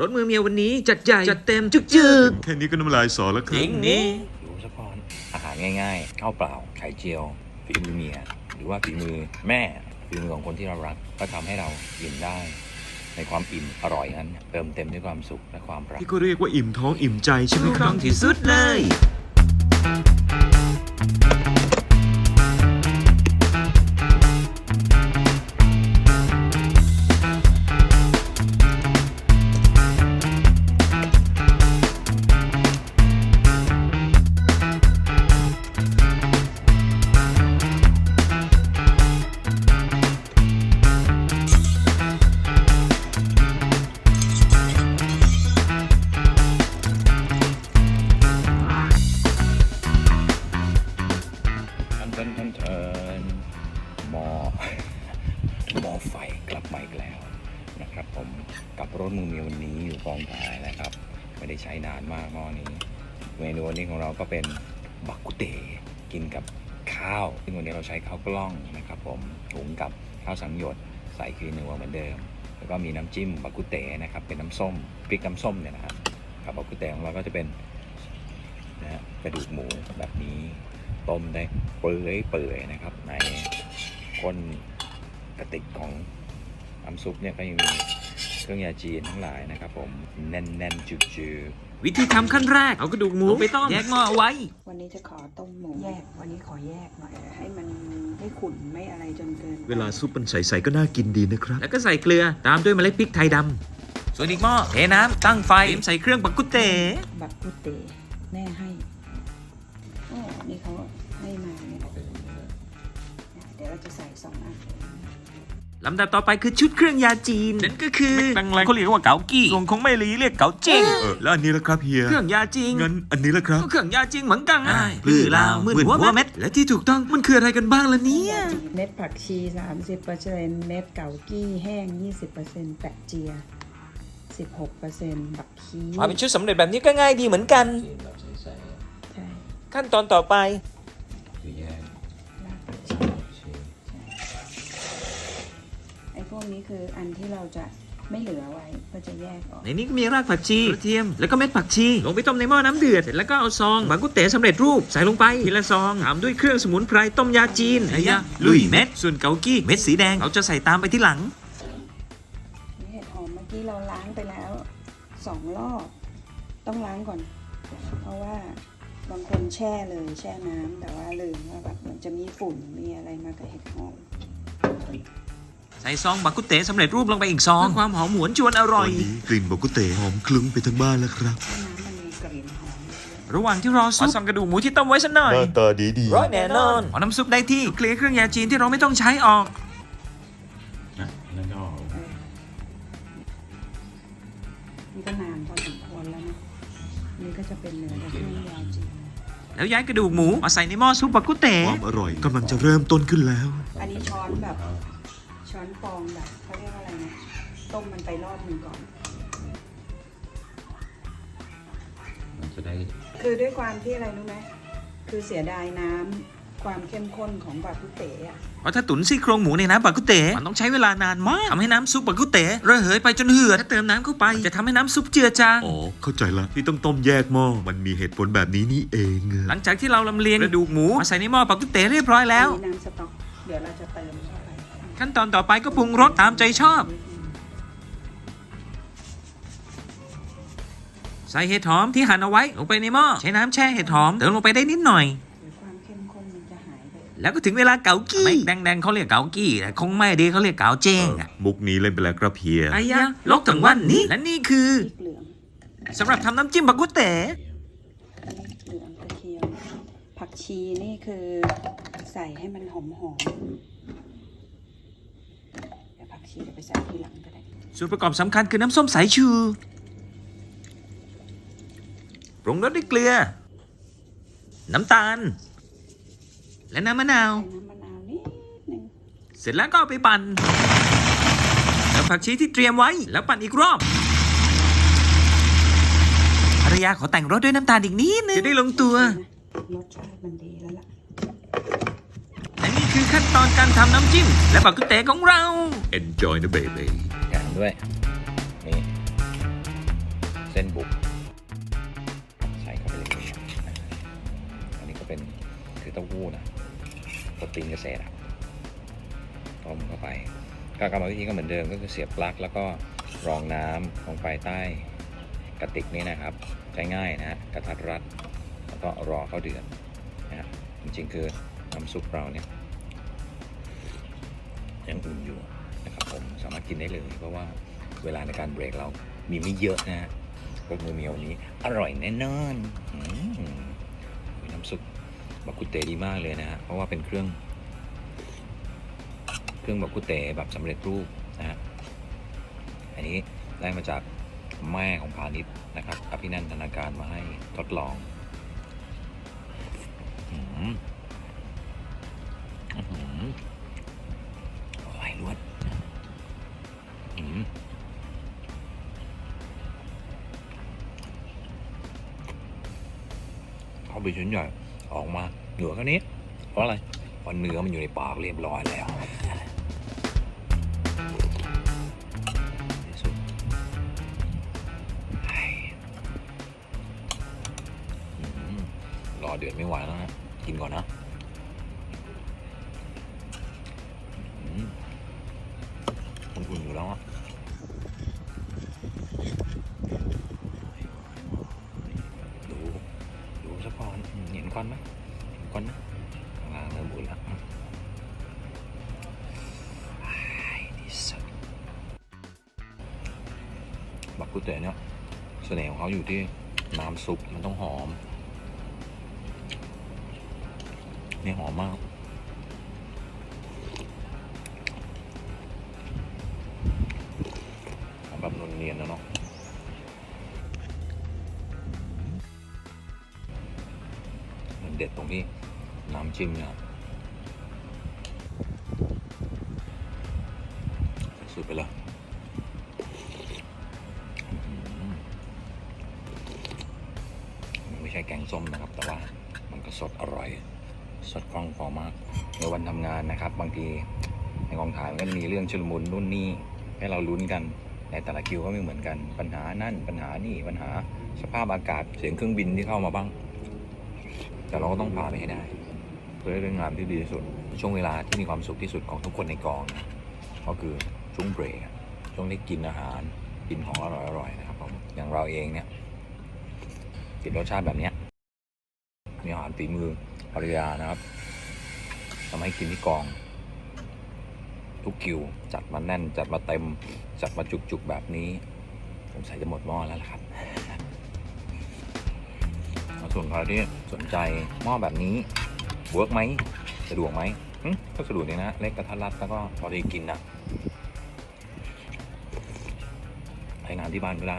รถมือเมียวันนี้จัดใหญ่ จัดเต็มจึกจึกแค่นี้ก็น้ำลายสอแล้วคจรับริงนี่หิวสะพอนอาหารง่ายๆข้าวเปล่าไข่เจียวฝีมือเมียหรือว่าฝีมือแม่ฝีมือของคนที่เรารักก็ทำให้เราอิ่มได้ ในความอิ่มอร่อยนั้นเติมเต็มด้วยความสุขและความรักที่ก็เรียกว่าอิ่มท้องอิ่มใจใช่ไหมถูกครัต้บองที่สุดเลย ทันทันทันเทินหมอหมอไฟกลับมาอีกแล้วนะครับ ผมกับรถมือเมียวันนี้อยู่กองถ่ายนะครับ ไม่ได้ใช้นานมากหม้อนี้ เมนูวันนี้ของเราก็เป็นบักกุเตกินกับข้าวซึ่งวันนี้เราใช้ข้าวกล้องนะครับ ผมหุงกับข้าวสังหยดใส่คีนัวเหมือนเดิม แล้วก็มีน้ำจิ้มบักกุเตนะครับ เป็นน้ำส้มพริกน้ำส้มเนี่ยนะครับกับบักกุเตของเราก็จะเป็นนะฮะกระดูกหมูแบบนี้ ต้มได้เปื่อยเปื่อยๆนะครับ ในก้นกระติกของน้ำซุปเนี่ยก็ยังมีเครื่องยาจีนทั้งหลายนะครับผมแน่นๆจุกๆวิธีทำขั้นแรก เอากระดูกหมูไปต้มแยกหม้อเอาไว้ วันนี้จะขอต้มหมูแยก วันนี้ขอแยกหน่อยให้มันไม่ขุ่นไม่อะไรจนเกินไปเวลาซุปมันใสๆก็น่ากินดีนะครับ แล้วก็ใส่เกลือตามด้วยเมล็ดพริกไทยดำส่วนอีกหม้อเทน้ำตั้งไฟเตรียมใส่เครื่องบักกุเตบักกุเตแม่ให้โอ้ นี่เขาให้มาเนี่ยเดี๋ยวเราจะใส่สองอันลำดับต่อไปคือชุดเครื่องยาจีนนั่นก็คือแบงแรงเขาเรียกว่าเกากี้ส่วนของไม่ลีเรียกเกาเจิ้งเออแล้วอันนี้ล่ะครับเฮียเครื่องยาจีนงั้นอันนี้ล่ะครับก็เครื่องยาจีนเหมือนกันอ่าปลื้อลาวมื่นหัวเม็ดและที่ถูกต้องมันคืออะไรกันบ้างล่ะเนี่ยเม็ดผักชี 30%เม็ดเกากี้แห้ง 20%แปะเจีย 16%บักคีมาเป็นชุดสำเร็จแบบนี้ก็ง่ายดีเหมือนกันใช่ ขั้นตอนต่อไปรากผักชีไอ้พวกนี้คืออันที่เราจะไม่เหลือไว้ก็จะแยกออก ในนี้ก็มีรากผักชีกระเทียม แล้วก็เม็ดผักชี ลงไปต้มในหม้อน้ำเดือดเสร็จแล้วก็เอาซองบางกุเต๋สำเร็จรูปใส่ลงไปทีละซองตามด้วยเครื่องสมุนไพรต้มยาจีนไอ้ยะลุยเม็ด ส่วนเกากี้เม็ดสีแดงเราจะใส่ตามไปที่หลังนี่เห็ดหอมเมื่อกี้เราล้างไปแล้วสองรอบ ต้องล้างก่อน เพราะว่า บางคนแช่เลยแช่น้ำแต่ว่าลืมว่าแบบมันจะมีฝุ่นมีอะไรมากับเห็ดหอมใส่ซองบางกุเต๋สำเร็จรูปลงไปอีกซองเพื่อความหอมหวนชวนอตร่ออนยนี้กลิ่นบอกกุเตหอมคลุ้งไปทั้งบ้านแล้วครับถ้าน้ำมันมีกลิ่นหอมเยอะระหว่างที่รอซุปซองกระดูกหมูที่ต้มไว้สักหน่อยหน้าตาดีดีร้อยแน่นอนพอน้ำซุปได้ที่เคลียร์เครื่องยาจีนที่เราไม่ต้องใช้ออก นี่ก็นานพอสมควรแล้วนะ นี่ก็จะเป็นเนื้อเครื่องยาจีนแล้วย้ายกระดูกหมูมาใส่ในหม้อซุปบางกุเต๋ความอร่อยกำลังจะเริ่มต้นขึ้นแล้ว อันนี้ช้อนแบบช้อนฟองแบบเขาเรียกว่าอะไรนะต้มมันไปรอบหนึ่งก่อน มันจะได้ คือด้วยความที่อะไรรู้ไหมคือเสียดายน้ำ ความเข้มข้นของบาคุเตะอะเพราะถ้าตุ๋นซี่โครงหมูในน้ำบากุเต๋มันต้องใช้เวลานานมากทำให้น้ำซุปบากุเต๋ระเหยไปจนเหือดถ้าเติมน้ำเข้าไป จะทำให้น้ำซุปเจือจางอ๋อ เข้าใจละที่ต้องต้มแยกหม้อมันมีเหตุผลแบบนี้นี่เองหลังจากที่เราลำเลียงกระดูกหมูมาใส่ในหม้อบากุเต๋เรียบร้อยแล้วมีน้ำสต๊อกเดี๋ยวเราจะเติมเข้าไปขั้นตอนต่อไปก็ปรุงรสตามใจชอบใส่เห็ดหอมที่หั่นเอาไว้ลงไปในหม้อใช้น้ำแช่เห็ดหอมเติมลงไปได้นิดหน่อย แล้วก็ถึงเวลาเกากี้ไม่แดงๆเขาเรียกเกากี้แต่คงไม่ดีเขาเรียกเกาเจ้งอะมุกนี้เล่นไปแล้วครับเฮีย ไอ้ยะลกถึงวันนี้ และนี่คือพริกเหลืองสำหรับทำน้ำจิ้มบากุเต๋พริกเหลืองกระเทียมผักชีนี่คือใส่ให้มันหอมหอมๆเดี๋ยวผักชีเดี๋ยวไปใส่ทีหลังก็ได้ส่วนประกอบสำคัญคือน้ำส้มสายชูปรุงรสด้วยเกลือ น้ำตาล และน้ำมะนาว ใส่น้ำมะนาวนิดนึงเสร็จแล้วก็เอาไปปั่นแล้วผักชีที่เตรียมไว้แล้วปั่นอีกรอบภรรยาขอแต่งรสด้วยน้ำตาลอีกนิดนึงจะได้ลงตัวรสชาติมันดีแล้วล่ะ และนี่คือขั้นตอนการทำน้ำจิ้ม และบักกุเต๋ของเรา enjoy นะ baby อย่างด้วย นี่ส้นบุก ใส่เข้าไปเลยนะอันนี้ก็เป็นคือเต้าหู้นะ โปรตีนเกษตรอะต้มเข้าไปก็กรรมวิธีก็เหมือนเดิมก็คือเสียบปลั๊กแล้วก็รองน้ำลงไปใต้กระติกนี้นะครับใช้ง่ายนะฮะกระทัดรัด แล้วก็รอเข้าเดือดนะฮะจริงๆคือน้ำซุปเราเนี่ยยังอุ่นอยู่นะครับผมสามารถกินได้เลย เพราะว่าเวลาในการเบรกเรามีไม่เยอะนะฮะรสมือเมียวนี้ อร่อยแน่นอนอน้ำซุป บักกุเตดีมากเลยนะฮะเพราะว่าเป็นเครื่อง เครื่องบักกุเตแบบสำเร็จรูปนะฮะอันนี้ได้มาจากแม่ของพาณิชย์นะครับอภินันทนาการมาให้ทดลองอืมอื้อหืออร่อยลวนอืมเขาไปชิ้นใหญ่ ออกมาเหนือแค่นี้ เพราะอะไร เพราะเนื้อมันอยู่ในปากเรียบร้อยแล้วรอเดือดไม่ไหวแล้วนะ กินก่อนนะอืมอุ่นอยู่แล้วอะ บักกุเตะเนี่ยเสน่ห์ของเขาอยู่ที่น้ำซุปมันต้องหอม นี่หอมมาก แบบนวลเนียนนะเนาะมันเด็ดตรงที่น้ำจิ้มเนี่ยสุดไปเลย ใช่แกงส้มนะครับ แต่ว่ามันก็สดอร่อย สดคล่องคอมาก ในวันทำงานนะครับ บางทีในกองถ่ายมันก็มีเรื่องชุลมุนนู่นนี่ให้เราลุ้นกันในแต่ละคิวก็ไม่เหมือนกัน ปัญหานั่นปัญหานี่ปัญหาสภาพอากาศเสียงเครื่องบินที่เข้ามาบ้าง แต่เราก็ต้องผ่านไปให้ได้เพื่อให้ได้งานที่ดีที่สุด ช่วงเวลาที่มีความสุขที่สุดของทุกคนในกองนะก็คือช่วงเบรกช่วงที่กินอาหารกินของอร่อยๆนะครับผมอย่างเราเองเนี่ย กินรสชาติแบบนี้มีอาหารฝีมือภรรยานะครับทำให้กินที่กอง ทุกคิวจัดมาแน่น จัดมาเต็ม จัดมาจุกๆแบบนี้ผมใส่จะหมดหม้อแล้วล่ะครับส่วนใครที่สนใจหม้อแบบนี้เวิร์กไหมสะดวกไหมก็สะดวกดีนะ เล็กกระทัดรัดแล้วก็พอได้กินนะใช้งานที่บ้านก็ได้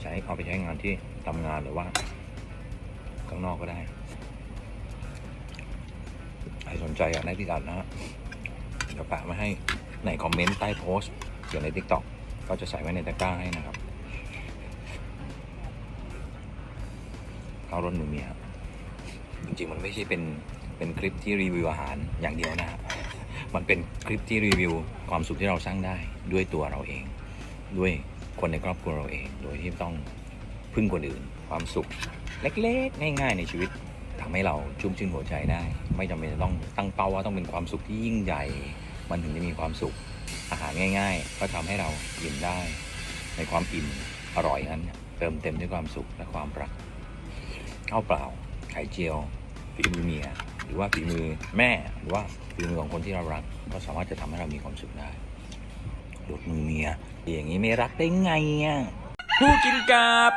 ใช้เอาไปใช้งานที่ ทำงานหรือว่า ข้างนอกก็ได้ ใครสนใจอยากได้พิกัดนะฮะเดี๋ยวแปะไว้ให้ในคอมเมนต์ใต้โพสต์เกี่ยวใน TikTok ก็จะใส่ไว้ในตะกร้าให้นะครับข้าวร้นหมูเมียจริงๆมันไม่ใช่เป็นเป็นคลิปที่รีวิวอาหารอย่างเดียวนะฮะมันเป็นคลิปที่รีวิวความสุขที่เราสร้างได้ด้วยตัวเราเอง ด้วยคนในครอบครัวเราเอง โดยที่ต้อง พึ่งคนอื่น ความสุข เล็กๆ ง่ายๆ ในชีวิตทำให้เราชุ่มชื่นหัวใจได้ ไม่จำเป็นต้องตั้งเป้าว่าต้องเป็นความสุขที่ยิ่งใหญ่ มันถึงจะมีความสุข อาหารง่าย ๆ ก็ทำให้เราอิ่มได้ ในความอิ่มอร่อยนั้น เติมเต็มด้วยความสุขและความรักข้าวเปล่า ไข่เจียวฝีมือเมียหรือว่าฝีมือแม่ หรือว่าฝีมือของคนที่เรารัก ก็สามารถจะทำให้เรามีความสุขได้รสมือเมียอย่างนี้ไม่รักได้ไงอะผู้กินกับ